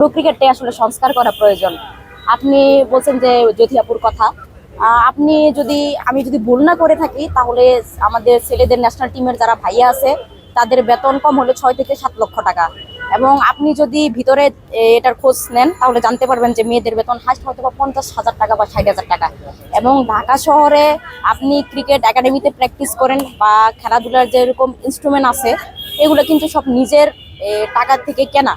Pro ক্রিকেটে আসলে সংস্কার করা প্রয়োজন। আপনি বলছেন যে জ্যোতিয়াপুর কথা। আপনি যদি, আমি যদি ভুল না করে থাকি, তাহলে আমাদের ছেলেদের ন্যাশনাল টিমের যারা ভাইয়া আছে, তাদের বেতন কম হলে ছয় থেকে সাত লক্ষ টাকা। এবং আপনি যদি ভিতরে এটার খোঁজ নেন, তাহলে জানতে পারবেন যে মেয়েদের বেতন হাইস্ট হয়তো বা পঞ্চাশ হাজার টাকা বা ষাট হাজার টাকা। এবং ঢাকা শহরে আপনি ক্রিকেট একাডেমিতে প্র্যাকটিস করেন বা খেলাধুলার যেরকম ইনস্ট্রুমেন্ট আছে, এগুলো কিন্তু সব নিজের টাকা থেকে কেনা।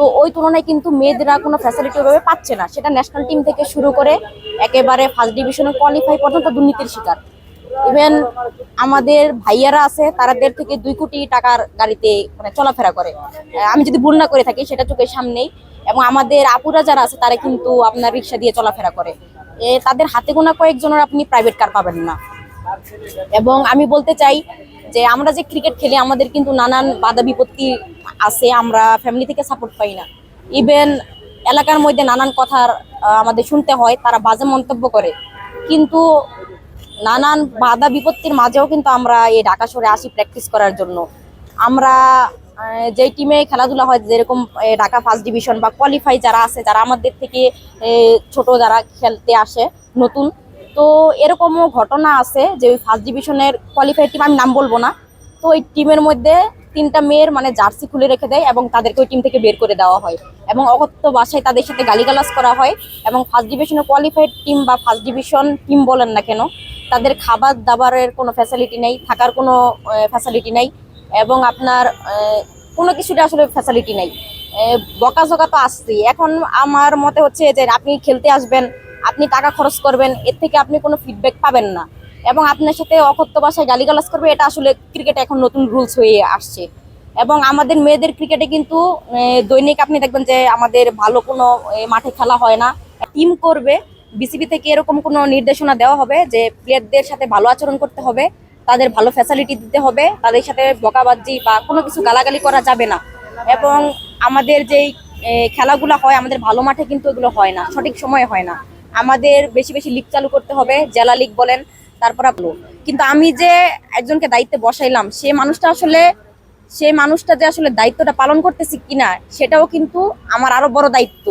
তো ওই তুলনায় কিন্তু মেয়েদেরা কোনো ফ্যাসিলিটি ওইভাবে পাচ্ছে না। সেটা ন্যাশনাল টিম থেকে শুরু করে একেবারে ফার্স্ট ডিভিশনে কোয়ালিফাই পর্যন্ত দুর্নীতির শিকার। ইভেন আমাদের ভাইয়ারা আছে, তারাদের থেকে দুই কোটি টাকার গাড়িতে মানে চলাফেরা করে। আমি যদি ভুল না করে থাকি, সেটা চোখের সামনেই। এবং আমাদের আপুরা যারা আছে, তারা কিন্তু আপনার রিক্সা দিয়ে চলাফেরা করে। তাদের হাতে গোনা কয়েকজনের আপনি প্রাইভেট কার পাবেন না। এবং আমি বলতে চাই যে, আমরা যে ক্রিকেট খেলি, আমাদের কিন্তু নানান বাধা বিপত্তি আছে, আমরা ফ্যামিলি থেকে সাপোর্ট পাই না। ইভেন এলাকার মধ্যে নানান কথার আমাদের শুনতে হয়, তারা বাজে মন্তব্য করে। কিন্তু নানান বাধা বিপত্তির মাঝেও কিন্তু আমরা এই ঢাকা শহরে আসি প্র্যাকটিস করার জন্য। আমরা যেই টিমে খেলাধুলা হয়, যেরকম ঢাকা ফার্স্ট ডিভিশন বা কোয়ালিফাই যারা আছে, যারা আমাদের থেকে ছোট যারা খেলতে আসে, নতুন। তো এরকমও ঘটনা আছে যে ওই ফার্স্ট ডিভিশনের কোয়ালিফাই টিম আমি নাম বলব না। তো ওই টিমের মধ্যে তিনটা মেয়ের মানে জার্সি খুলে রেখে দেয় এবং তাদেরকে ওই টিম থেকে বের করে দেওয়া হয়। এবং অগত্য বাসায় তাদের সাথে গালিগালাজ করা হয় এবং ফার্স্ট ডিভিশনে কোয়ালিফাইড টিম বা ফার্স্ট ডিভিশন টিম বলেন না কেন, তাদের খাবার দাবারের কোনো ফ্যাসিলিটি নেই, থাকার কোনো ফ্যাসিলিটি নেই এবং আপনার কোনো কিছুটা আসলে ফ্যাসিলিটি নেই। বকাঝকা তো আসছেই। এখন আমার মতে হচ্ছে যে আপনি খেলতে আসবেন, আপনি টাকা খরচ করবেন, এর থেকে আপনি কোনো ফিডব্যাক পাবেন না। এবং আপনার সাথে অকথ্য ভাষায় গালিগালাজ করবে, এটা আসলে ক্রিকেটে এখন নতুন রুলস হয়ে আসছে। এবং আমাদের মেয়েদের ক্রিকেটে কিন্তু দৈনিক আপনি দেখবেন যে আমাদের ভালো কোনো মাঠে খেলা হয় না। টিম করবে বিসিবি থেকে এরকম কোনো নির্দেশনা দেওয়া হবে যে প্লেয়ারদের সাথে ভালো আচরণ করতে হবে, তাদের ভালো ফ্যাসিলিটি দিতে হবে, তাদের সাথে বকাবাজি বা কোনো কিছু গালাগালি করা যাবে না। এবং আমাদের যেই খেলাগুলো হয়, আমাদের ভালো মাঠে কিন্তু এগুলো হয় না, সঠিক সময়ে হয় না। আমাদের বেশি বেশি লিগ চালু করতে হবে, জেলা লিগ বলেন তারপর আপলো কিন্তু আমি যে একজনকে দায়িত্বে বসাইলাম, সে মানুষটা আসলে সেই মানুষটা যে আসলে দায়িত্বটা পালন করতেছি কিনা, সেটাও কিন্তু আমার আরও বড় দায়িত্ব।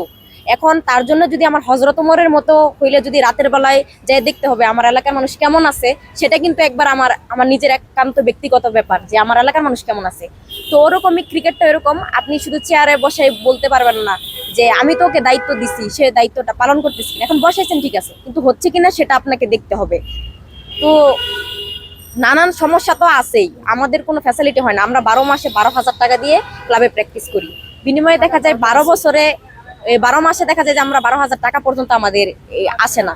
এখন তার জন্য যদি আমার হজরত ওমরের মতো হইলে যদি রাতের বেলায় যাই দেখতে হবে আমার এলাকার মানুষ কেমন আছে, সেটা কিন্তু একবার আমার আমার নিজের একান্ত ব্যক্তিগত ব্যাপার যে আমার এলাকার মানুষ কেমন আছে। তো ওরকমই ক্রিকেটটা এরকম, আপনি শুধু চেয়ারে বসে বলতে পারবেন না যে আমি তো ওকে দায়িত্ব দিছি, সে দায়িত্বটা পালন করতেছি। এখন বসাইছেন ঠিক আছে, কিন্তু হচ্ছে কিনা সেটা আপনাকে দেখতে হবে। তো নানান সমস্যা তো আছেই। আমাদের কোনো ফ্যাসিলিটি হয় না। আমরা বারো মাসে বারো হাজার টাকা দিয়ে ক্লাবে প্র্যাকটিস করি। বিনিময়ে দেখা যায় বারো বছরে বারো মাসে দেখা যায় যে আমরা বারো হাজার টাকা পর্যন্ত আমাদের আসে না।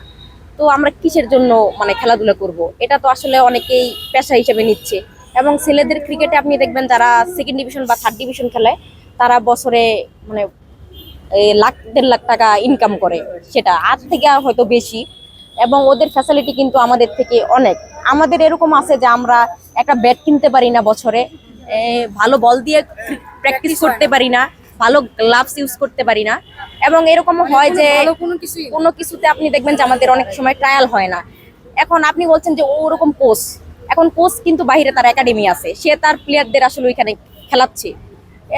তো আমরা কিসের জন্য মানে খেলাধুলা করব? এটা তো আসলে অনেকেই পেশা হিসেবে নিচ্ছে। এবং ছেলেদের ক্রিকেটে আপনি দেখবেন যারা সেকেন্ড ডিভিশন বা থার্ড ডিভিশন খেলায় তারা বছরে মানে লাখ, দেড় লাখ টাকা ইনকাম করে সেটা। আর থেকে হয়তো বেশি। এবং ওদের ফ্যাসিলিটি কিন্তু আমাদের থেকে অনেক। আমাদের এরকম আছে যে আমরা একটা ব্যাট কিনতে পারি না বছরে। ভালো বল দিয়ে প্র্যাকটিস করতে পারি না ভালো গ্লাভস ইউজ করতে পারি না। এবং এরকম হয় যে কোনো কিছুই কোনো কিছুতে আপনি দেখবেন যে আমাদের অনেক সময় ট্রায়াল হয় না। এখন আপনি বলছেন যে ওরকম কোচ এখন কোচ কিন্তু বাইরে তার একাডেমি আছে। সে তার প্লেয়ারদের আসলে ওইখানে খেলাচ্ছে।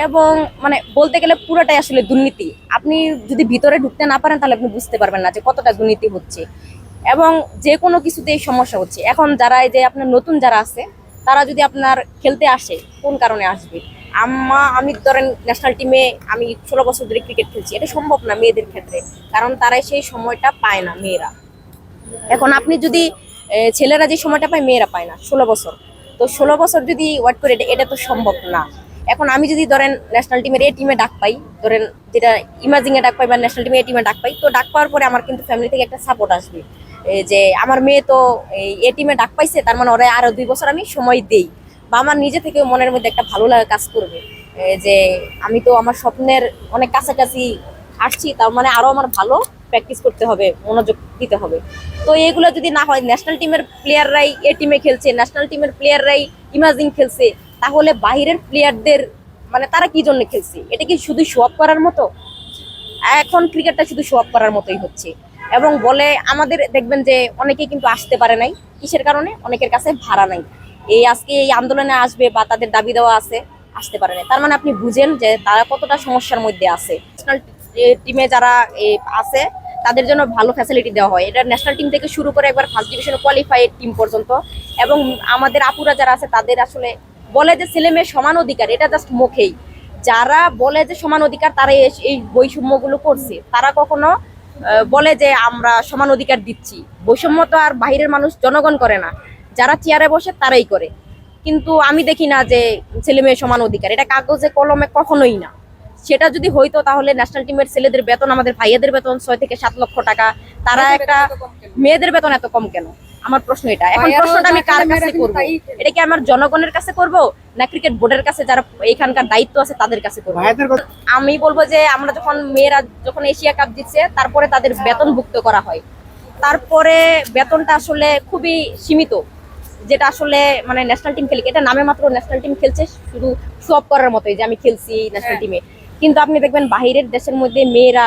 এবং মানে বলতে গেলে পুরোটাই আসলে দুর্নীতি। আপনি যদি ভিতরে ঢুকতে না পারেন তাহলে আপনি বুঝতে পারবেন না যে কতটা দুর্নীতি হচ্ছে। এবং যে কোনো কিছুতেই সমস্যা হচ্ছে। এখন যারা এই যে আপনার নতুন যারা আছে, তারা যদি আপনার খেলতে আসে, কোন কারণে আসবে? আম্মা, আমি ধরেন ন্যাশনাল টিমে আমি ষোলো বছর ধরে ক্রিকেট খেলছি। এটা সম্ভব না মেয়েদের ক্ষেত্রে, কারণ তারা সেই সময়টা পায় না মেয়েরা। এখন আপনি যদি ছেলেরা যে সময়টা পায়, মেয়েরা পায় না, ষোলো বছর। তো ষোলো বছর যদি ওয়েট করে, এটা- তো সম্ভব না। এখন আমি যদি ধরেন ন্যাশনাল টিমের এ টিমে ডাক পাই, ধরেন যেটা ইমাজিং এ ডাক পাই বা ন্যাশনাল টিমে এ টিমে ডাক পাই, তো ডাক পাওয়ার পরে আমার কিন্তু ফ্যামিলি থেকে একটা সাপোর্ট আসবে। যে আমার মেয়ে তো এই এ টিমে ডাক পাইছে, তার মানে ওরা আরও দুই বছর আমি সময় দেই। বা আমার নিজে থেকে মনের মধ্যে একটা ভালো লাগা কাজ করবে। যে আমি তো আমার স্বপ্নের অনেক কাছাকাছি আসছি, তার মানে আরও আমার ভালো প্র্যাকটিস করতে হবে, মনোযোগ দিতে হবে। তো এগুলো যদি না হয় ন্যাশনাল টিমের প্লেয়াররাই এ টিমে খেলছে ন্যাশনাল টিমের প্লেয়াররাই ইমাজিং খেলছে, তাহলে বাইরের প্লেয়ারদের মানে তারা কি জন্য খেলছে? এটা কি শুধু শো করার মতো? এখন ক্রিকেটটা শুধু শো করার মতোই হচ্ছে। এবং বলে আমাদের দেখবেন যে অনেকে কিন্তু আসতে পারে নাই। কিসের কারণে? অনেকের কাছে ভাড়া নাই। এই আজকে এই আন্দোলনে আসবে বা তাদের দাবি দেওয়া আছে, আসতে পারে না তার মানে আপনি বুঝেন যে তারা কতটা সমস্যার মধ্যে আছে। ন্যাশনাল টিমে যারা আছে, তাদের জন্য ভালো ফ্যাসিলিটি দেওয়া হয়। এটা ন্যাশনাল টিম থেকে শুরু করে একবার ফার্স্ট ডিভিশনে কোয়ালিফাইড টিম পর্যন্ত। এবং আমাদের আপুরা যারা আছে, তাদের আসলে বলে যে ছেলে মেয়ে সমান অধিকার, এটা জাস্ট মুখেই। যারা বলে যে সমান অধিকার তারা এই- বৈষম্যগুলো করছে। তারা কখনো বলে যে আমরা সমান অধিকার দিচ্ছি। বৈষম্য তো আর বাহিরের মানুষ জনগণ করে না। যারা চেয়ারে বসে তারাই করে। কিন্তু আমি দেখি না যে ছেলে মেয়ে সমান অধিকার। এটা কাগজে কলমে কখনোই না। সেটা যদি হইতো তাহলে ন্যাশনাল টিমের ছেলেদের বেতন আমাদের ভাইয়াদের বেতন ছয় থেকে সাত লক্ষ টাকা। তারা একটা মেয়েদের বেতন এত কম কেন? আমার প্রশ্ন এটা। এখন প্রশ্নটা আমি কার কাছে করব? এটা কি আমার জনগণের কাছে করব? না ক্রিকেট বোর্ডের কাছে? যারা এখানকার দায়িত্ব আছে তাদের কাছে করব? আমি বলব যে আমরা যখন মেয়েরা যখন এশিয়া কাপ জিতছে তারপরে তাদের বেতন ভুক্ত করা হয়। তারপরে বেতনটা আসলে খুবই সীমিত যেটা আসলে মানে ন্যাশনাল টিম খেলি এটা নামে মাত্র ন্যাশনাল টিম খেলছে শুধু সব করার মতোই যে আমি খেলছি ন্যাশনাল টিমে কিন্তু আপনি দেখবেন বাইরের দেশের মধ্যে মেয়েরা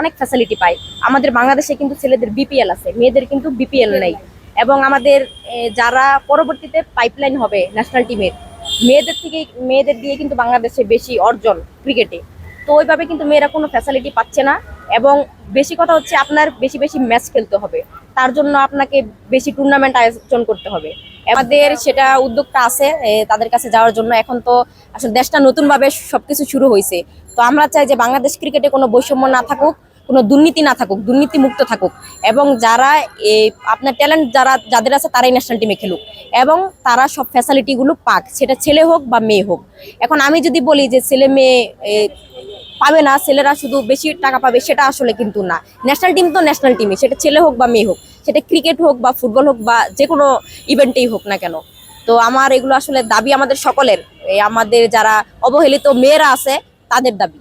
অনেক ফ্যাসিলিটি পায়। আমাদের বাংলাদেশে কিন্তু ছেলেদের বিপিএল আছে মেয়েদের কিন্তু বিপিএল নেই। এবং আমাদের যারা পরবর্তীতে পাইপলাইন হবে ন্যাশনাল টিমের মেয়েদের থেকে মেয়েদের দিয়ে কিন্তু বাংলাদেশে বেশি অর্জন ক্রিকেটে তো ওইভাবে কিন্তু মেয়েরা কোনো ফ্যাসিলিটি পাচ্ছে না এবং বেশি কথা হচ্ছে আপনার বেশি বেশি ম্যাচ খেলতে হবে। তার জন্য আপনাকে বেশি টুর্নামেন্ট আয়োজন করতে হবে। আমাদের সেটা উদ্যোগটা আছে তাদের কাছে যাওয়ার জন্য এখন তো আসলে দেশটা নতুনভাবে সবকিছু শুরু হয়েছে তো আমরা চাই যে বাংলাদেশ ক্রিকেটে কোনো বৈষম্য না থাকুক কোনো দুর্নীতি না থাকুক দুর্নীতি মুক্ত থাকুক। এবং যারা এই আপনার ট্যালেন্ট যারা যাদের আছে তারাই ন্যাশনাল টিমে খেলুক। এবং তারা সব ফ্যাসিলিটিগুলো পাক সেটা ছেলে হোক বা মেয়ে হোক। এখন আমি যদি বলি যে ছেলে মেয়ে পাবে না, ছেলেরা শুধু বেশি টাকা পাবে সেটা আসলে কিন্তু না। ন্যাশনাল টিম তো ন্যাশনাল টিমই সেটা ছেলে হোক বা মেয়ে হোক, সেটা ক্রিকেট হোক বা ফুটবল হোক বা যে কোনো ইভেন্টেই হোক না কেন। তো আমার এগুলো আসলে দাবি আমাদের সকলের। আমাদের যারা অবহেলিত মেয়েরা আছে, তাদের দাবি।